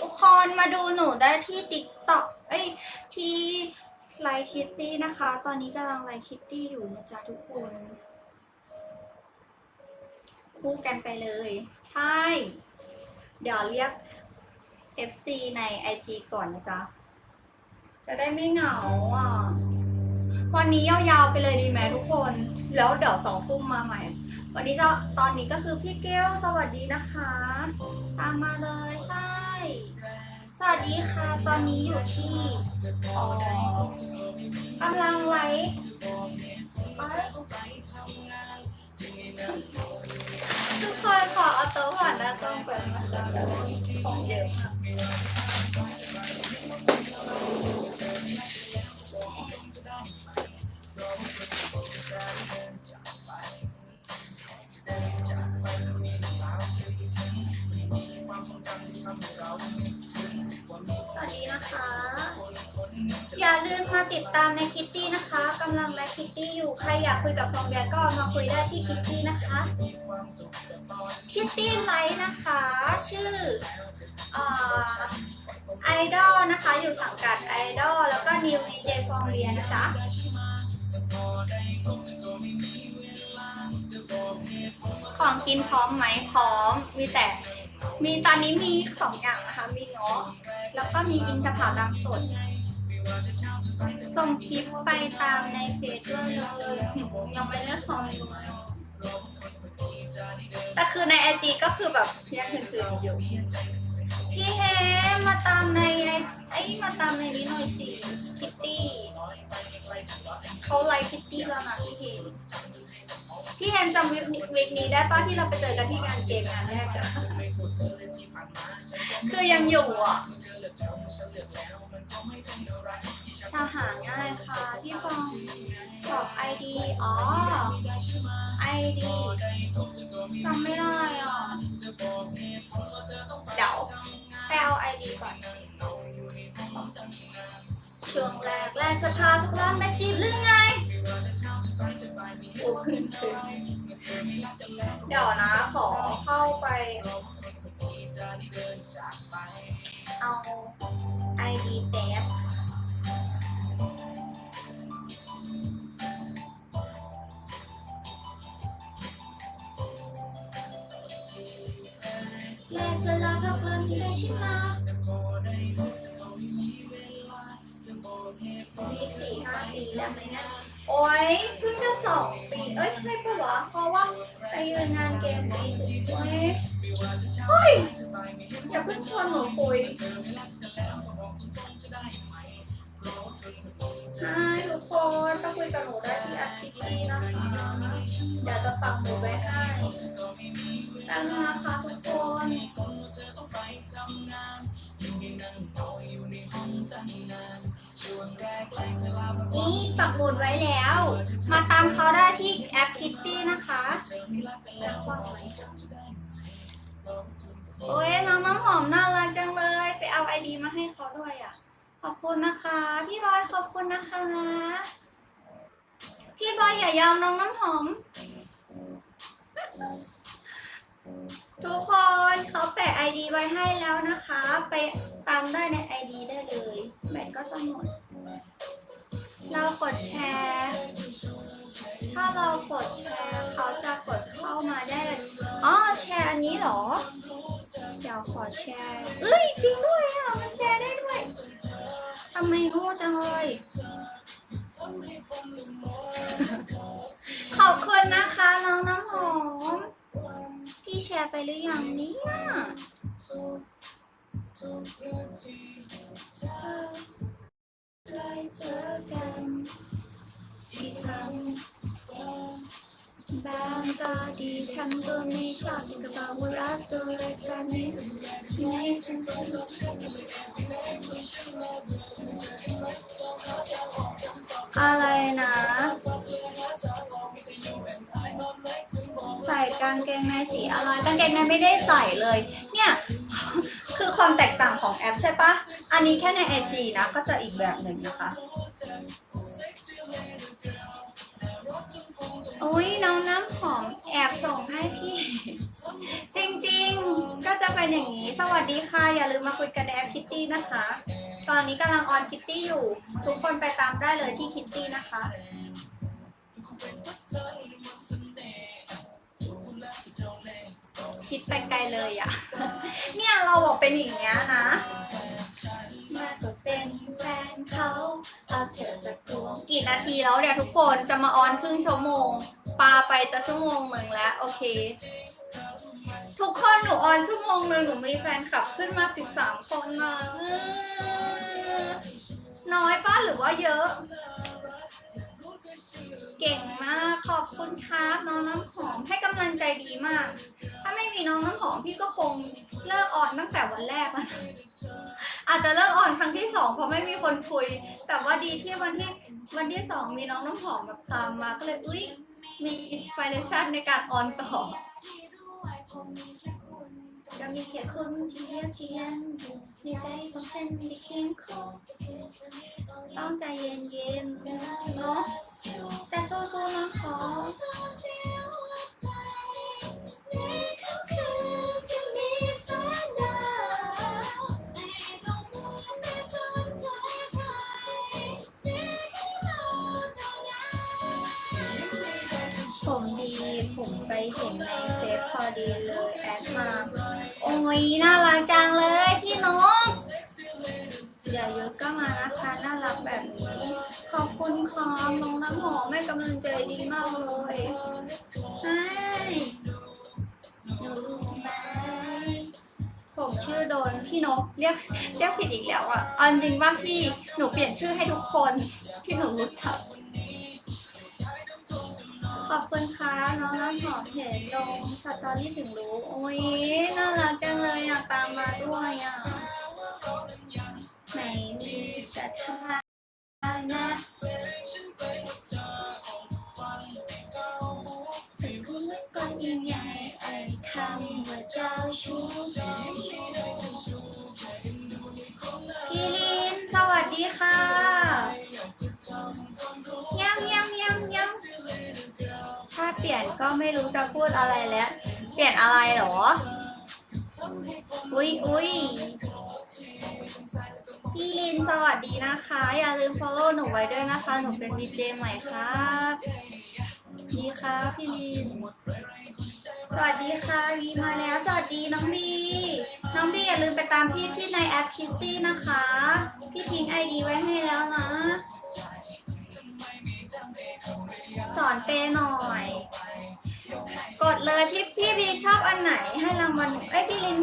ทุกคนมาดูหนูได้ที่ติ๊กต็อกเอ้ยที่ไลค์คิตตี้นะคะ ตอนนี้กำลังไลค์คิตตี้อยู่นะจ๊ะทุกคน คู่กันไปเลย ใช่ เดี๋ยวเรียก FC ใน IG ก่อนนะจ๊ะ จะได้ไม่เหงาอะ วันนี้ยาวๆไปเลยดีไหมทุกคน แล้วเดี๋ยวสองทุ่มมาใหม่ วันนี้จะตอนนี้ก็คือพี่เกลสวัสดีนะคะ ตามมาเลยใช่ สวัสดีค่ะตอนนี้อยู่ที่อ๋อกำลังไลท์ทุกคนขอเอาโต๊ะผ่านน้ากล้องไปนะคะเดี๋ยวของเยอะมาก อย่าลืมมาติดตามในคิตตี้นะคะกำลังไลฟ์คิตตี้อยู่ ใครอยากคุยกับฟองเบียก็มาคุยได้ที่คิตตี้นะคะ คิตตี้ไลฟ์นะคะ ชื่อไอดอลนะคะ อยู่สังกัดไอดอลแล้วก็นิววีเจฟองเบียนะจ๊ะของกินพร้อมไหมพร้อม มีแต่ มีตอนนี้มีสองอย่างนะคะ มีเงาะแล้วก็มีอินทผลัมสด ส่งคลิปไปตามในเฟซด้วยเลยยังไม่ได้ทำเลยแต่คือในไอจีก็คือแบบยังคืนๆอยู่พี่เฮมาตามในไอไอมาตามในนี้หน่อยสิคิตตี้เขาไลค์คิตตี้แล้วนะพี่เฮมพี่เฮมจำวิกนี้วิกนี้ได้ป้าที่เราไปเจอกันที่งานเกมงานแรกอะคือยังอยู่อะ จะหาง่ายค่ะ พี่ฟองบอกไอดีอ๋อไอดีจำไม่ได้อะ เดี๋ยวไปเอาไอดีก่อนช่วงแรกแรกจะพาทุกร้านมาจีบหรือไงโอ้ยเดี๋ยวนะขอเข้าไป เอาไอดีแป๊บ แลจะลาพักรันได้ใช่ไหมวีสี่ห้าปีได้ไหมนะโอ้ยเพิ่งจะสองปี เอ้ยใช่ปะวะเพราะว่าไปยืนงานเกมปีสิบเว้ยเฮ้ย อย่าเพิ่งชวนหนูคุยใช่ทุกคนต้องคุยกับหนูได้ที่อาทิตย์นี้นะคะ เดี๋ยวจะปักหมุดไว้ให้แล้วนะคะทุก คนนี่ปักหมุดไว้แล้ว มาตามเขาได้ที่แอปคิตตี้นะคะโอ้ยน้องน้ำหอมน่ารักจังเลย ไปเอาไอดีมาให้เขาด้วยอะ ขอบคุณนะคะ พี่บอยขอบคุณนะคะ พี่บอยอย่ายอมน้องน้ำหอม ไอดีไว้ให้แล้วนะคะ ไปตามได้ในไอดีได้เลยแบตก็จะหมด เรากดแชร์ ถ้าเรากดแชร์เขาจะกดเข้ามาได้เลยอ๋อแชร์อันนี้เหรอ เดี๋ยวขอแชร์เอ้ยจริงด้วยอะมันแชร์ได้ด้วยทำไมโง่จังเลยขอบคุณนะคะน้องน้ำหอมพี่แชร์ไปหรือยังเนี่ย ใกล้เจอกันอีกครั้งบางก็ดีทำตัวไม่ชอบก็บอกว่ารักตัวเล็กแบบนี้ไม่ฉันจะรู้ฉันอะไรนะ ใส่กางเกงในสีอะไรกางเกงในไม่ได้ใส่เลย เนี่ยคือความแตกต่างของแอปใช่ปะอันนี้แค่ใน IG นะก็จะอีกแบบหนึ่งนะคะอุ้ยน้องน้ำหอมแอบส่งให้พี่ จริงๆ ก็จะเป็นอย่างนี้ สวัสดีค่ะ อย่าลืมมาคุยกันในแอปคิตตี้นะคะ ตอนนี้กำลังออนคิตตี้อยู่ ทุกคนไปตามได้เลยที่คิตตี้นะคะ คิดไปไกลเลยอะเนี่ยเราบอกเป็นอย่างเงี้ยนะมาก็เป็นแฟนเขาเอาเธอจะกลัวกี่นาทีแล้วเนี่ยทุกคนจะมาออนครึ่งชั่วโมง ปาไปจะชั่วโมงหนึ่งแล้ว โอเค ทุกคนหนูออนชั่วโมงหนึ่งหนูมีแฟนคลับขึ้นมาสิบสามคนนะน้อยป้าหรือว่าเยอะ เก่งมากขอบคุณครับน้องน้ำหอมให้กำลังใจดีมาก ถ้าไม่มีน้องน้ำหอมพี่ก็คงเลิกออนตั้งแต่วันแรกแล้วนะอาจจะเลิกออนครั้งที่สองเพราะไม่มีคนคุย แต่ว่าดีที่วันที่วันที่สองมีน้องน้ำหอมแบบตามมาก็เลยอุ้ยมีอินสปิเรชันในการออนต่อจะมีแค่คนที่เทียบเทียนในใจของฉันที่เข้มข้นต้องใจเย็นๆเนาะแต่สู้ๆนะคะ ผมไปเห็นในเฟซพอดีเลยแอดมา โอ้ยน่ารักจังเลยพี่นกอย่ายอะก็มานะคะน่ารักแบบนี้ ขอบคุณครับน้องน้ำหอมให้กำลังใจดีมากเลยใช่หนูรู้ไหมผมชื่อโดนพี่นกเรียกเรียกผิดอีกแล้วอะเอาจริงว่าพี่หนูเปลี่ยนชื่อให้ทุกคนที่หนูรู้จัก อบคุณค่ะน้องน้ำหอมเห็นลงสตอรี่ถึงรู้ โอ้ยน่ารักจังเลยอยากตามมาด้วยอะ ไหนมีแต่ทำ ลี่ยนก็ไม่รู้จะพูดอะไรแล้ว เปลี่ยนอะไรหรอ อุ้ยอุ้ยพี่ลินสวัสดีนะคะ อย่าลืม follow หนูไว้ด้วยนะคะ หนูเป็นดีเจใหม่ครับดีค่ะพี่ลิน สวัสดีค่ะวีมาแล้ว สวัสดีน้องบี น้องบีอย่าลืมไปตามพี่ที่ในแอปคิตตี้นะคะ พี่ทิ้งไอดีไว้ให้แล้วนะ สอนเปย์หน่อย กดเลยที่พี่บีชอบอันไหนให้รางวัลเอ้ยพี่ลิน